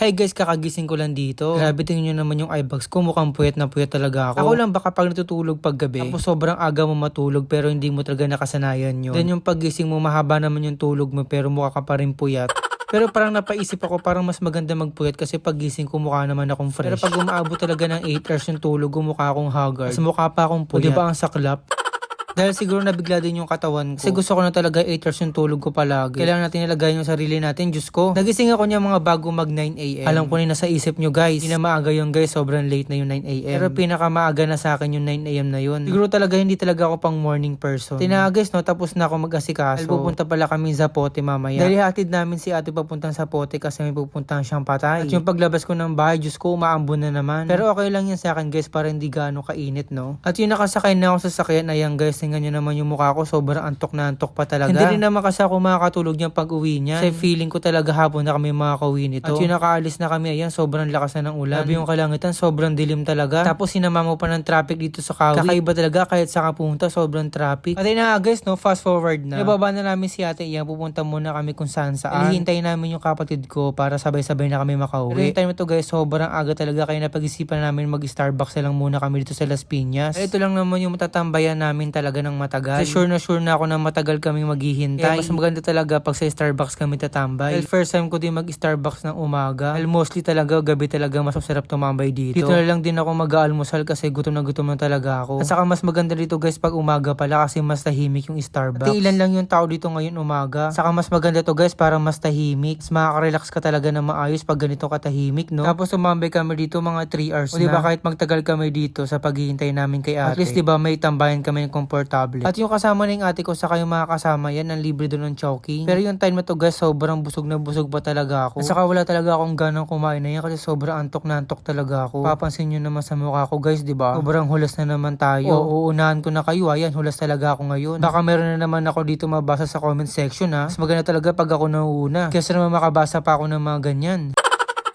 Hey guys, kakagising ko lang dito. Grabe tingnan nyo naman yung eyebags ko. Mukhang puyat na puyat talaga ako. Ako lang baka pag natutulog pag gabi. Tapos sobrang aga mo matulog pero hindi mo talaga nakasanayan yun. Then yung pagising mo mahaba naman yung tulog mo pero mukha ka pa rin puyat. Pero parang napaisip ako parang mas maganda magpuyat kasi pagising ko mukha naman akong fresh. Pero pag umaabot talaga ng 8 hours yung tulog mukha akong haggard. Mas mukha pa akong puyat. O diba ang saklap? Dahil siguro nabigla din yung katawan ko. Kasi gusto ko na talaga 8 hours yung tulog ko palagi. Kailangan natin ilagay yung sarili natin. Diyos ko. Nagising ako niya mga bago mag 9 a.m. Alam ko na nasa isip nyo guys. Hindi na maaga yung guys. Sobrang late na yung 9 a.m. Pero pinakamaaga na sa akin yung 9 a.m. na yun. Siguro talaga hindi talaga ako pang morning person. Tinaga guys no. Tapos na ako mag-asikaso. Dahil pupunta pala kami sa pote mamaya. Dahil hatid namin si ate papuntang sa pote kasi may pupuntahan siyang patay. At yung paglabas ko ng bahay, Diyos ko, umaambon na naman. Pero okay lang yan sa akin guys para hindi gaano kainit no. At yung nakasakay na ako sa sakyan, ayan guys, tingnan naman yung mukha ko, sobrang antok na antok pa talaga. Hindi rin naman kasi ako makakatulog niyang pag uwi niya. Kasi feeling ko talaga hapon na kami makakauwi nito. At yung nakaalis na kami, ayan, sobrang lakas na ng ulan. Sabi yung kalangitan, sobrang dilim talaga. Tapos sinama mo pa ng traffic dito sa Kawi. Kakaiba talaga kahit sa kapunta, sobrang traffic. At na guys, no, fast forward na. Nababa na namin si ate iyan, pupunta muna kami kung saan saan. Hinihintay namin yung kapatid ko para sabay-sabay na kami makauwi. Pero yung time to guys, sobrang aga talaga kaya napag-isipan namin mag-Starbucks na lang muna kami dito sa Las Piñas. Ito lang naman yung matatambayan namin talaga ng matagal. Kasi sure na sure na ako na matagal kaming maghihintay. Kaya mas maganda talaga pag sa Starbucks kami tatambay. Dahil first time ko din mag-Starbucks ng umaga. Dahil mostly talaga gabi talaga mas masarap tumambay dito. Dito na lang din ako mag-aalmusal kasi gutom na gutom na talaga ako. At saka mas maganda dito guys pag umaga pala kasi mas tahimik yung Starbucks. At ilan lang yung tao dito ngayon umaga. Saka mas maganda to guys para mas tahimik. Mas makaka-relax ka talaga na maayos pag ganito katahimik no. Tapos tumambay kami dito mga 3 hours o, na. diba kahit magtagal kami dito sa paghihintay namin kay ate. At least diba may tambayan kami ng komportable. At yung kasama ng ate ko saka yung mga kasama yan ang libre doon ng chowking. Pero yung time na to guys sobrang busog na busog pa talaga ako. At saka wala talaga akong ganang kumain na yan kasi sobrang antok na antok talaga ako. Papansin nyo naman sa mukha ko guys, di ba? Sobrang hulas na naman tayo. Oo, uunahan ko na kayo. Ayan, hulas talaga ako ngayon. Baka meron na naman ako dito mabasa sa comment section ha. Mas maganda talaga pag ako nauuna. Kasi naman makabasa pa ako ng mga ganyan.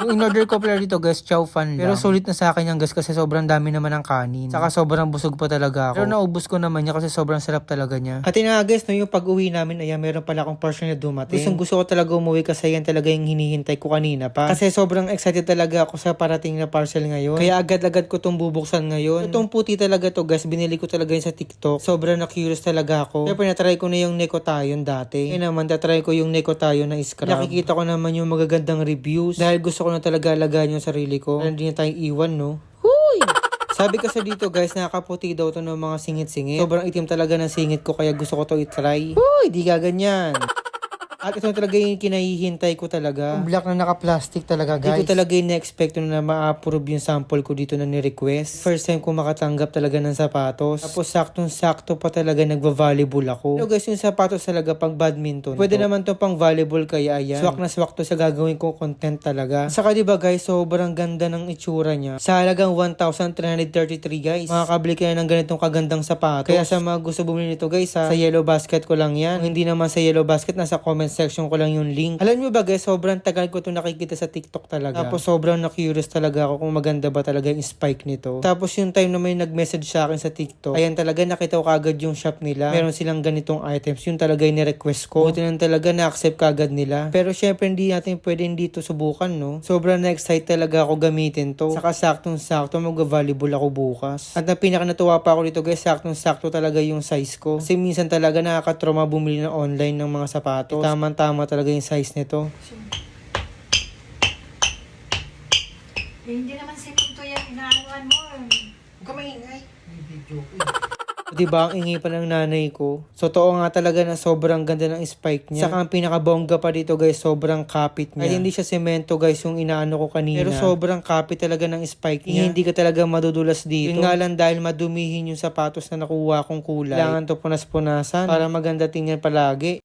Yung in-order ko pala dito guys, chow fan lang. Pero sulit na sa akin yan guys kasi sobrang dami naman ng kanin. Saka sobrang busog pa talaga ako. Pero naubos ko naman niya kasi sobrang sarap talaga niya. At yun nga guys, no, yung pag-uwi namin, ayan, meron pala akong portion na dumating. Gustong gusto ko talaga umuwi kasi yan talaga yung hinihintay ko kanina pa. Kasi sobrang excited talaga ako sa parating na parcel ngayon. Kaya agad-agad ko itong bubuksan ngayon. Itong puti talaga to guys, binili ko talaga yun sa TikTok. Sobrang na-curious talaga ako. Kaya pinatry ko na yung Nekotayon dati. Ngayon naman, tatry ko yung Nekotayon na scrub. Nakikita ko naman yung magagandang reviews. Dahil gusto ko na talaga alagaan yung sarili ko. Hindi na tayong iwan, no? Huy! Sabi kasi dito guys, nakakaputi daw to ng mga singit-singit. Sobrang itim talaga ng singit ko kaya gusto ko to i-try. Huy, di ka ganyan. At ito talaga yung kinahihintay ko talaga. Yung black na naka-plastic talaga, guys. Hindi ko talaga yung na-expect na ma-approve yung sample ko dito na ni-request. First time ko makatanggap talaga ng sapatos. Tapos saktong-sakto pa talaga nagva-volleyball ako. Pero guys, yung sapatos talaga pang badminton. Pwede naman to pang volleyball kaya ayan. Swak na swak to sa gagawin kong content talaga. Saka diba guys, sobrang ganda ng itsura niya. Sa halagang 1,333 guys. Makakabili kayo ng ganitong kagandang sapatos. Kaya sa mga gusto bumili nito guys ha, sa yellow basket ko lang yan. Kung hindi naman sa yellow basket, nasa comment section ko lang yung link. Alam nyo ba guys, sobrang tagal ko to nakikita sa TikTok talaga. Tapos sobrang na-curious talaga ako kung maganda ba talaga yung spike nito. Tapos yung time na may nag-message sa akin sa TikTok, ayan talaga nakita ko kagad yung shop nila. Meron silang ganitong items. Yun talaga yung ni-request ko. Buti lang talaga na-accept kagad nila. Pero syempre hindi natin pwede dito subukan no. Sobrang na-excite talaga ako gamitin to. Saka saktong-sakto mag-volleyball ako bukas. At na pinaka natuwa pa ako dito guys, saktong-sakto talaga yung size ko. Kasi minsan talaga nakakatroma bumili ng online ng mga sapatos. Tama-tama talaga yung size nito. Eh, hindi naman siminto yan, inaanuan mo. Huwag ka maingay. Video ko Diba, ang ingi pa ng nanay ko. So, totoo nga talaga na sobrang ganda ng spike niya. Saka ang pinakabongga pa dito guys, sobrang kapit niya. Ay, hindi siya semento guys, yung inaano ko kanina. Pero sobrang kapit talaga ng spike niya. Hindi ka talaga madudulas dito. Yun nga lang dahil madumihin yung sapatos na nakuha kong kulay. Kailangan to punas-punasan para maganda tingnan palagi.